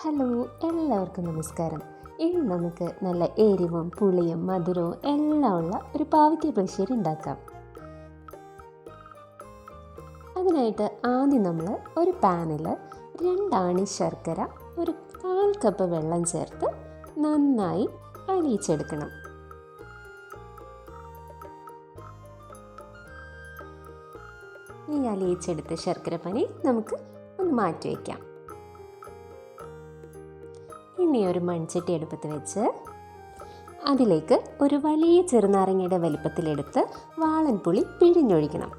Hello എല്ലാവർക്കും നമസ്കാരം. ഇന്ന് നമുക്ക് നല്ല എരിവും പുളിയും മധുരവും എല്ലാം ഉള്ള ഒരു പാവയ്ക്ക പുളിശ്ശേരി ഉണ്ടാക്കാം. അതിനായിട്ട് ആദ്യം നമ്മൾ ഒരു പാനിൽ രണ്ടാണി ശർക്കര ഒരു കാൽ കപ്പ് വെള്ളം ചേർത്ത് നന്നായി അലിയിച്ചെടുക്കണം ഈ അലിയിച്ചെടുത്ത ശർക്കര പനി നമുക്ക് ഒന്ന് മാറ്റി വയ്ക്കാം. ഇനി ഒരു മൺചട്ടി എടുപ്പത്ത് വെച്ച് അതിലേക്ക് ഒരു വലിയ ചെറുനാരങ്ങയുടെ വലിപ്പത്തിലെടുത്ത് വാളൻപുളി പിഴിഞ്ഞൊഴിക്കണം.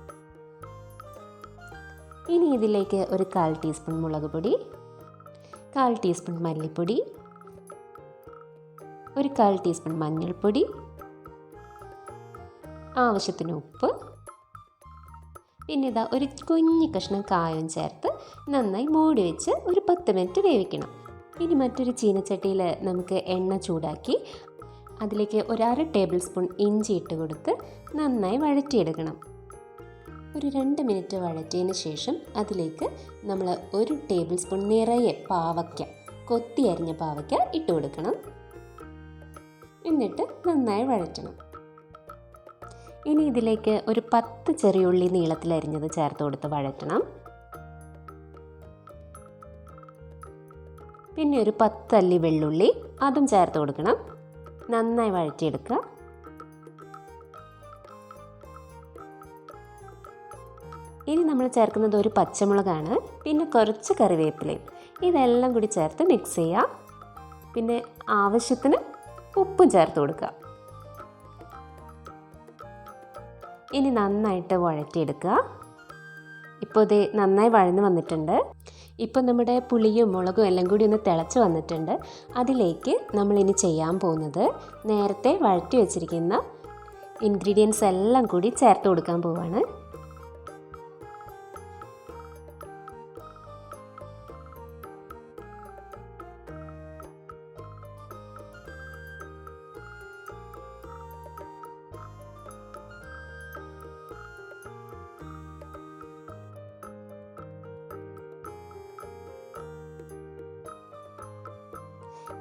ഇനി ഇതിലേക്ക് ഒരു കാൽ ടീസ്പൂൺ മുളക് പൊടി കാൽ ടീസ്പൂൺ മല്ലിപ്പൊടി ഒരു കാൽ ടീസ്പൂൺ മഞ്ഞൾപ്പൊടി ആവശ്യത്തിന് ഉപ്പ് പിന്നെ ഇതാ ഒരു കുഞ്ഞു കഷ്ണം കായം ചേർത്ത് നന്നായി മൂടി വെച്ച് ഒരു പത്ത് മിനിറ്റ് വേവിക്കണം. ഇനി മറ്റൊരു ചീനച്ചട്ടിയിൽ നമുക്ക് എണ്ണ ചൂടാക്കി അതിലേക്ക് ഒരു അര ടേബിൾ സ്പൂൺ ഇഞ്ചി ഇട്ട് കൊടുത്ത് നന്നായി വഴറ്റിയെടുക്കണം. ഒരു രണ്ട് മിനിറ്റ് വഴറ്റിയതിന് ശേഷം അതിലേക്ക് നമ്മൾ ഒരു ടേബിൾ സ്പൂൺ നിറയെ പാവയ്ക്ക കൊത്തി അരിഞ്ഞ പാവയ്ക്ക ഇട്ട് കൊടുക്കണം. എന്നിട്ട് നന്നായി വഴറ്റണം. ഇനി ഇതിലേക്ക് ഒരു പത്ത് ചെറിയുള്ളി നീളത്തിലരിഞ്ഞത് ചേർത്ത് കൊടുത്ത് വഴറ്റണം. പിന്നെ ഒരു പത്തല്ലി വെള്ളുള്ളി അതും ചേർത്ത് കൊടുക്കണം. നന്നായി വഴറ്റിയെടുക്കുക. ഇനി നമ്മൾ ചേർക്കുന്നത് ഒരു പച്ചമുളകാണ്. പിന്നെ കുറച്ച് കറിവേപ്പിലയും. ഇതെല്ലാം കൂടി ചേർത്ത് മിക്സ് ചെയ്യുക. പിന്നെ ആവശ്യത്തിന് ഉപ്പും ചേർത്ത് കൊടുക്കുക. ഇനി നന്നായിട്ട് വഴറ്റിയെടുക്കുക. ഇപ്പോൾ ഇത് നന്നായി വഴന്ന് വന്നിട്ടുണ്ട്. ഇപ്പോൾ നമ്മുടെ പുളിയും മുളകും എല്ലാം കൂടി ഒന്ന് തിളച്ച് വന്നിട്ടുണ്ട്. അതിലേക്ക് നമ്മളിനി ചെയ്യാൻ പോകുന്നത് നേരത്തെ വഴറ്റി വെച്ചിരിക്കുന്ന ഇൻഗ്രീഡിയൻസ് എല്ലാം കൂടി ചേർത്ത് കൊടുക്കാൻ പോവാണ്.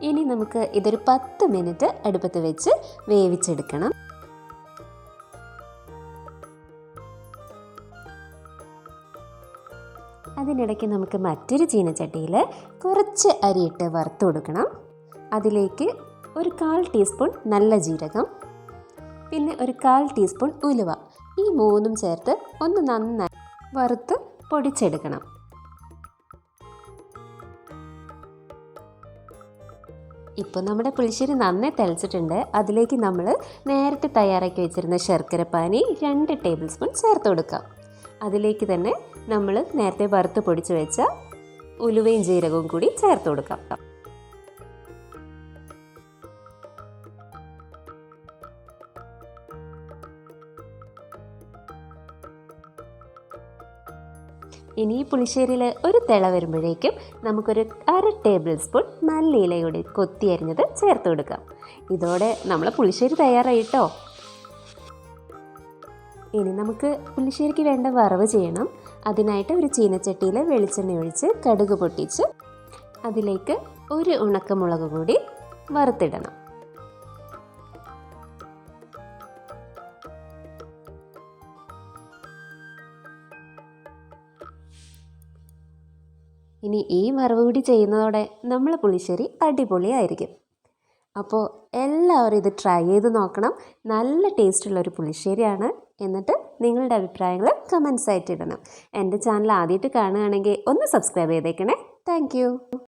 ഇനി നമുക്ക് ഇതൊരു പത്ത് മിനിറ്റ് അടുപ്പത്ത് വെച്ച് വേവിച്ചെടുക്കണം. അതിനിടയ്ക്ക് നമുക്ക് മറ്റൊരു ചീനച്ചട്ടിയിൽ കുറച്ച് അരിയിട്ട് വറുത്ത് കൊടുക്കണം. അതിലേക്ക് ഒരു കാൽ ടീസ്പൂൺ നല്ല ജീരകം പിന്നെ ഒരു കാൽ ടീസ്പൂൺ ഉലുവ. ഈ മൂന്നും ചേർത്ത് ഒന്ന് നന്നായി വറുത്ത് പൊടിച്ചെടുക്കണം. ഇപ്പോൾ നമ്മുടെ പുളിശ്ശേരി നന്നായി തിളച്ചിട്ടുണ്ട്. അതിലേക്ക് നമ്മൾ നേരത്തെ തയ്യാറാക്കി വെച്ചിരുന്ന ശർക്കര പാനി രണ്ട് ടേബിൾ സ്പൂൺ ചേർത്ത് കൊടുക്കാം. അതിലേക്ക് തന്നെ നമ്മൾ നേരത്തെ വറുത്ത് പൊടിച്ച് വെച്ച ഉലുവയും ജീരകവും കൂടി ചേർത്ത് കൊടുക്കാം. ഇനി ഈ പുളിശ്ശേരിയിൽ ഒരു തിള വരുമ്പോഴേക്കും നമുക്കൊരു അര ടേബിൾ സ്പൂൺ മല്ലിയിലയുടെ കൊത്തി അരിഞ്ഞത് ചേർത്ത് കൊടുക്കാം. ഇതോടെ നമ്മൾ പുളിശ്ശേരി തയ്യാറായി കേട്ടോ ഇനി നമുക്ക് പുളിശ്ശേരിക്ക് വേണ്ട വറവ് ചെയ്യണം. അതിനായിട്ട് ഒരു ചീനച്ചട്ടിയിൽ വെളിച്ചെണ്ണ ഒഴിച്ച് കടുക് പൊട്ടിച്ച് അതിലേക്ക് ഒരു ഉണക്കമുളക് കൂടി വറുത്തിടണം. ഇനി ഈ മറുപടി ചെയ്യുന്നതോടെ നമ്മൾ പുളിശ്ശേരി അടിപൊളിയായിരിക്കും. അപ്പോൾ എല്ലാവരും ഇത് ട്രൈ ചെയ്ത് നോക്കണം. നല്ല ടേസ്റ്റുള്ള ഒരു പുളിശ്ശേരിയാണ്. എന്നിട്ട് നിങ്ങളുടെ അഭിപ്രായങ്ങൾ കമൻസ് ആയിട്ട് ഇടണം. എന്റെ ചാനൽ ആദ്യമായിട്ട് കാണുകയാണെങ്കിൽ ഒന്ന് സബ്സ്ക്രൈബ് ചെയ്തേക്കണേ. താങ്ക്